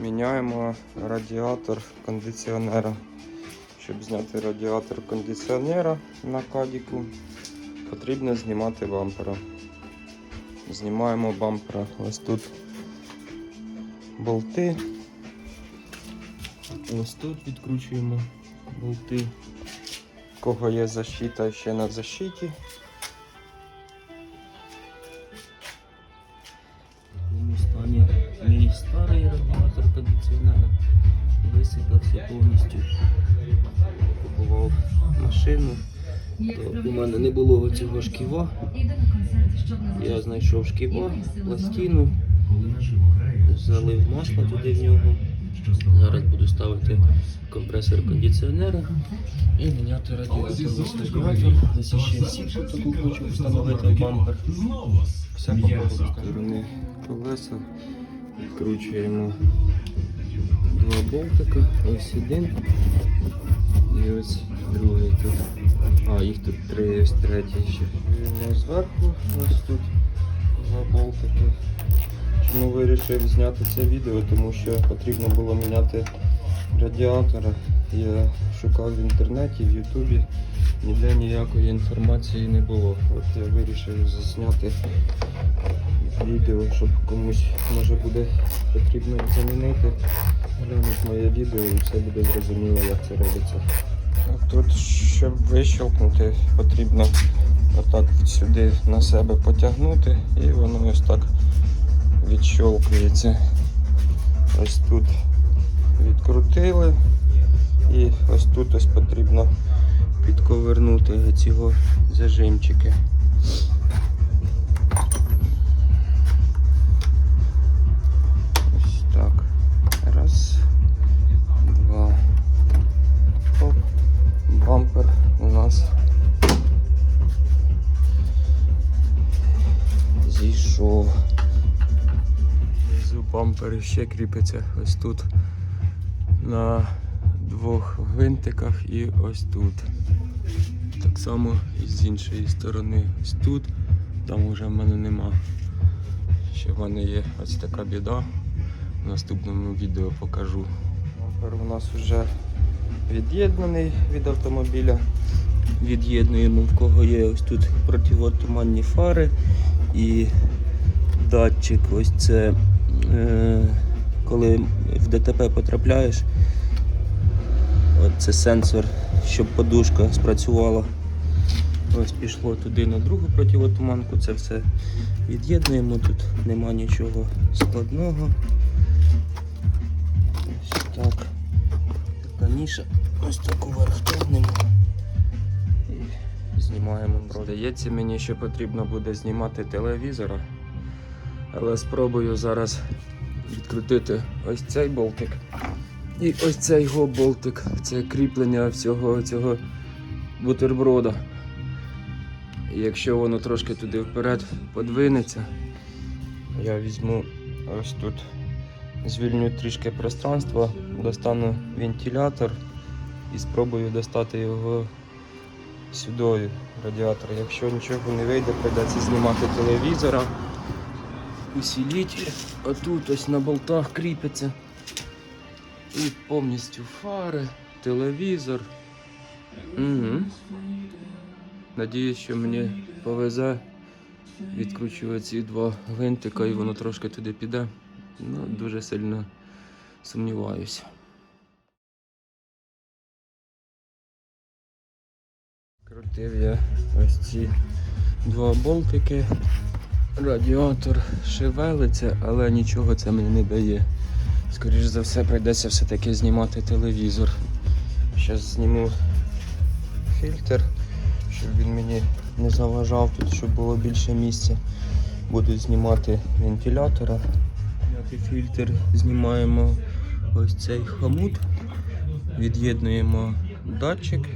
Міняємо радіатор кондиціонера. Щоб зняти радіатор кондиціонера на кадіку, потрібно знімати бампера. Знімаємо бампера. Ось тут болти. Ось тут відкручуємо болти. У кого є защита ще на защиті. Кондиціонера висипався повністю. Купував машину. То у мене не було цього шківа. Я знайшов шківа, пластину, залив масло туди в нього. Зараз буду ставити компресор кондиціонера і міняти. Ось. Десь ще сітку таку хочу встановити в бампер. Все по ходу сторони колеса. Відкручуємо два болтика. Ось один. І ось другий тут. А, їх тут три, ось третій ще. Візьмемо зверху, ось тут два болтики. Чому вирішив зняти це відео? Тому що потрібно було міняти радіатора. Я шукав в інтернеті, в Ютубі, ніде ніякої інформації не було. От я вирішив зняти відео, щоб комусь може буде потрібно замінити. Глянуть моє відео і все буде зрозуміло, як це робиться. Тут, щоб вищелкнути, потрібно отак сюди на себе потягнути і воно ось так відщолкується. Ось тут відкрутили і ось тут ось потрібно підковернути ці зажимчики. Бампер ще кріпиться ось тут на двох гвинтиках і ось тут. Так само і з іншої сторони ось тут. Там вже в мене нема. Ще в мене є ось така біда. В наступному відео покажу. Бампер у нас вже від'єднаний від автомобіля. Від'єднуємо в кого є ось тут противотуманні фари і датчик. Ось це коли в ДТП потрапляєш. От це сенсор, щоб подушка спрацювала. Ось пішло туди на другу противотуманку. Це все від'єднуємо. Тут нема нічого складного. Ось так. Така ніша. Ось так уверх тягнемо. І знімаємо. Здається, мені ще потрібно буде знімати телевізора. Але спробую зараз відкрутити ось цей болтик. І ось цей болтик. Це кріплення всього цього бутерброда. І якщо воно трошки туди вперед подвинеться, я візьму ось тут, звільню трішки пространства, достану вентилятор і спробую достати його сюди радіатор. Якщо нічого не вийде, прийдеться знімати телевізора. Усіліть, а тут ось на болтах кріпиться. І повністю фари, телевізор. Угу. Надіюсь, що мені повезе. Відкручую ці два гвинтика і воно трошки туди піде. Ну, дуже сильно сумніваюся. Крутив я ось ці два болтики. Радіатор шевелиться, але нічого це мені не дає. Скоріше за все, прийдеться все-таки знімати телевізор. Зараз зніму фільтр, щоб він мені не заважав тут, щоб було більше місця. Буду знімати вентилятора. П'ятий фільтр знімаємо ось цей хомут, від'єднуємо датчик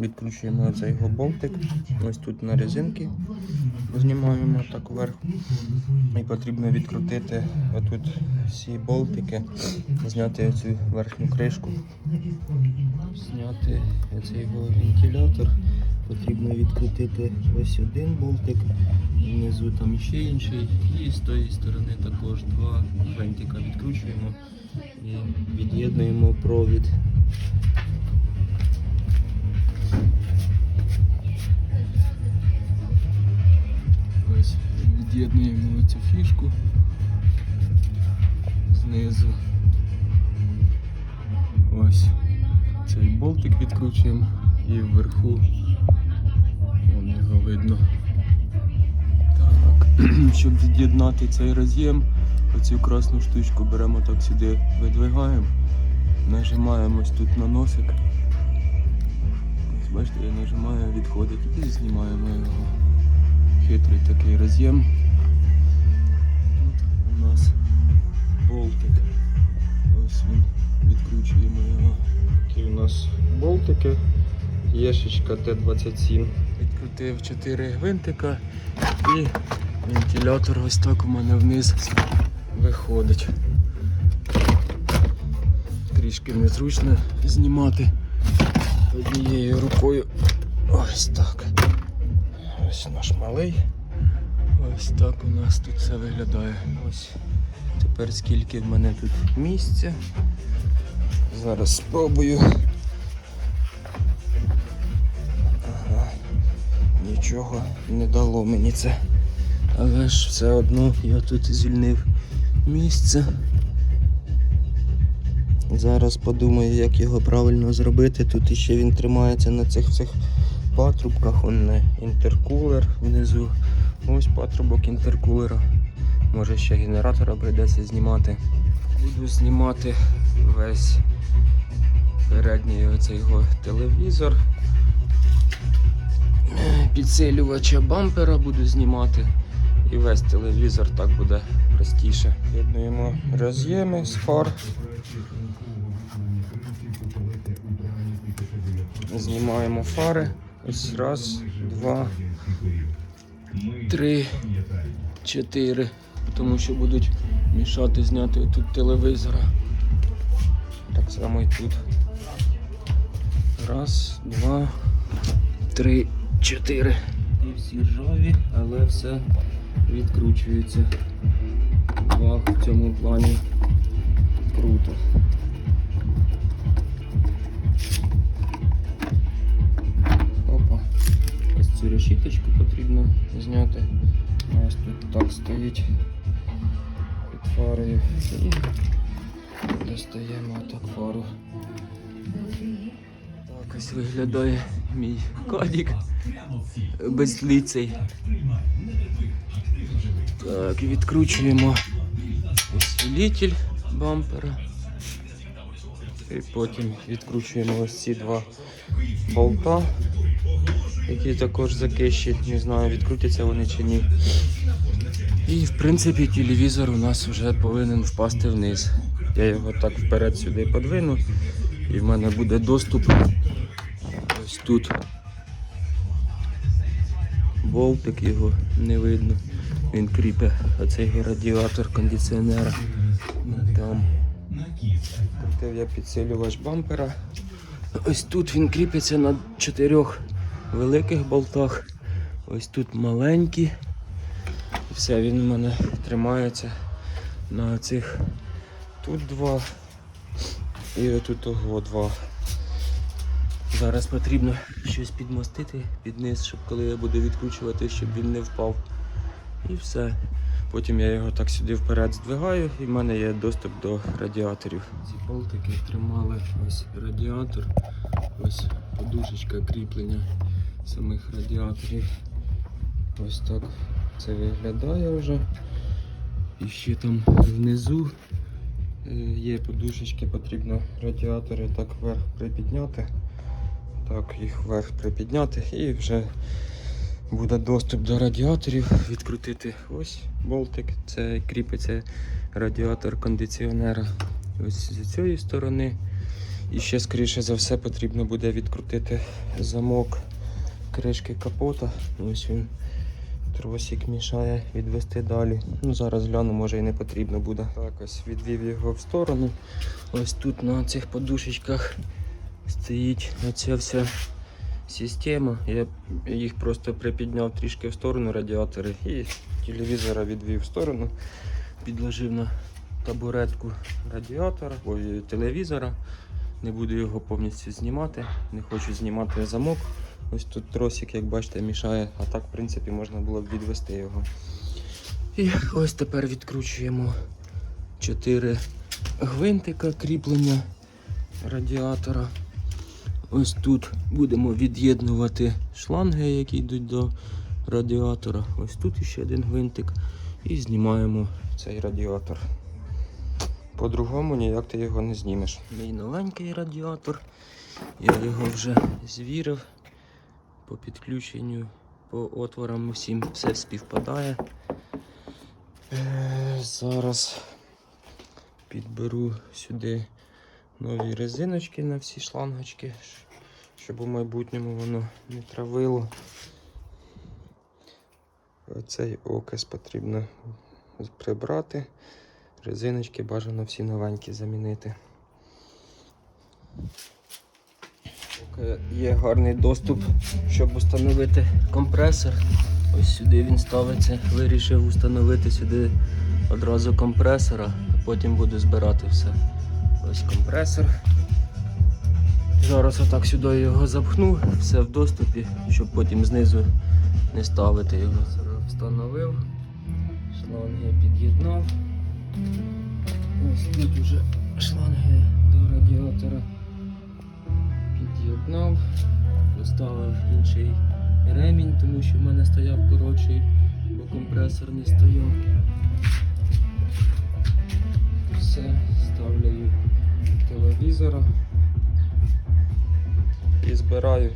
Відкручуємо цей його болтик. Ось тут на резинки знімаємо так вверх. І потрібно відкрутити отут всі болтики, зняти цю верхню кришку, зняти цей його вентилятор. Потрібно відкрутити ось один болтик, внизу там ще інший, і з тої сторони також два гвинтика відкручуємо і від'єднуємо провід. Ось від'єднуємо цю фішку знизу. Ось цей болтик відкручуємо і вверху вон його видно. Так, щоб від'єднати цей роз'єм, оцю красну штучку беремо так сюди, видвигаємо, нажимаємо ось тут на носик. Ось бачите, я нажимаю, відходить і знімаємо його. Хитрий такий роз'єм. Тут у нас болтик. Ось він, відкручуємо його. Такі у нас болтики. Єшечка Т-27. Відкрутив 4 гвинтика і вентилятор ось так у мене вниз виходить. Трішки незручно знімати однією рукою. Ось так. Ось наш малий. Ось так у нас тут все виглядає. Ось тепер скільки в мене тут місця. Зараз спробую. Ага. Нічого не дало мені це. Але ж все одно я тут звільнив місце. Зараз подумаю, як його правильно зробити. Тут іще він тримається на цих цих патрубках, он не інтеркулер внизу. Ось патрубок інтеркулера. Може ще генератора прийдеться знімати. Буду знімати весь передній оцей його телевізор. Підсилювача бампера буду знімати. І весь телевізор так буде простіше. Єднуємо роз'єми з фар. Знімаємо фари. Ось раз, два, три, чотири. Тому що будуть мішати зняти тут телевізора. Так само і тут. Раз, два, три, чотири. І всі ржаві, але все відкручується. Ваг в цьому плані круто. Цю решіточку потрібно зняти. Ось тут так стоїть під фарою. І достаємо так фару. Так ось виглядає мій кадік безлицей. Так, відкручуємо усилитель бампера. І потім відкручуємо ось ці два болта, які також закищі. Не знаю, відкрутяться вони чи ні. І в принципі телевізор у нас вже повинен впасти вниз. Я його так вперед сюди подвину, і в мене буде доступ ось тут. Болтик його не видно. Він кріпе оцей радіатор кондиціонера. Там. Крутив я підсилювач бампера. Ось тут він кріпиться на чотирьох великих болтах. Ось тут маленькі. Все, він у мене тримається на цих тут два і отут того два. Зараз потрібно щось підмостити під низ, щоб коли я буду відкручувати, щоб він не впав. І все. Потім я його так сюди вперед здвигаю і в мене є доступ до радіаторів. Ці болтики тримали ось радіатор, ось подушечка кріплення самих радіаторів. Ось так це виглядає вже. І ще там внизу е, є подушечки, потрібно радіатори так вверх припідняти. Так, їх вверх припідняти і вже буде доступ до радіаторів. Відкрутити ось болтик. Це кріпиться радіатор кондиціонера ось з цієї сторони. І ще, скоріше за все, потрібно буде відкрутити замок кришки капота. Ось він. Тросик мішає відвести далі. Ну, зараз гляну, може і не потрібно буде. Так, ось відвів його в сторону. Ось тут на цих подушечках стоїть оця вся система. Я їх просто припідняв трішки в сторону радіатори і телевізора відвів в сторону. Підложив на табуретку радіатора, ой, телевізора. Не буду його повністю знімати. Не хочу знімати замок. Ось тут тросик, як бачите, мішає, а так, в принципі, можна було б відвести його. І ось тепер відкручуємо 4 гвинтика кріплення радіатора. Ось тут будемо від'єднувати шланги, які йдуть до радіатора. Ось тут ще один гвинтик. І знімаємо цей радіатор. По-другому ніяк ти його не знімеш. Мій новенький радіатор. Я його вже звірив по підключенню, по отворам всім все співпадає. Е, Зараз підберу сюди нові резиночки на всі шлангочки, щоб у майбутньому воно не травило. Оцей окис потрібно прибрати. Резиночки бажано всі новенькі замінити. Поки Є гарний доступ, щоб встановити компресор. Ось сюди він ставиться. Вирішив встановити сюди одразу компресора, а потім буду збирати все. Ось компресор. Зараз отак сюди його запхну, все в доступі, щоб потім знизу не ставити його. Встановив, шланги під'єднав. Ось тут вже шланги поставив інший ремінь, тому що в мене стояв коротший, бо компресор не стояв. Все, ставлю телевізора і збираю